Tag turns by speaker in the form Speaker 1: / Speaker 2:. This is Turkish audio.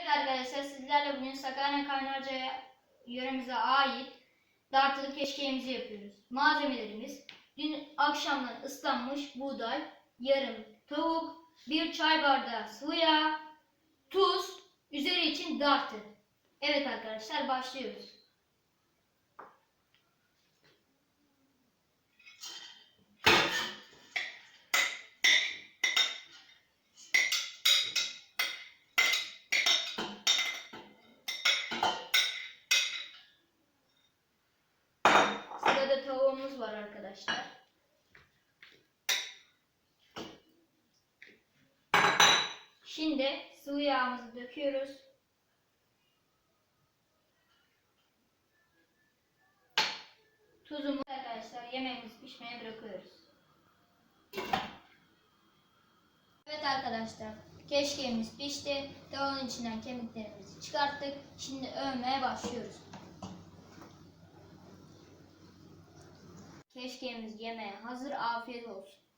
Speaker 1: Evet arkadaşlar sizlerle bugün Sakarya Kaynarca yöremize ait dartılı keşkeğimizi yapıyoruz. Malzemelerimiz dün akşamdan ıslanmış buğday, yarım tavuk, bir çay bardağı sıvı yağ, tuz, üzeri için dartı. Evet arkadaşlar başlıyoruz. Sırada tavuğumuz var arkadaşlar. Şimdi sıvı yağımızı döküyoruz. Tuzumuzu arkadaşlar yemeğimizi pişmeye bırakıyoruz. Evet arkadaşlar keşkeğimiz pişti. Tavuğun içinden kemiklerimizi çıkarttık. Şimdi övmeye başlıyoruz. Keşkeğimiz yemeğe hazır. Afiyet olsun.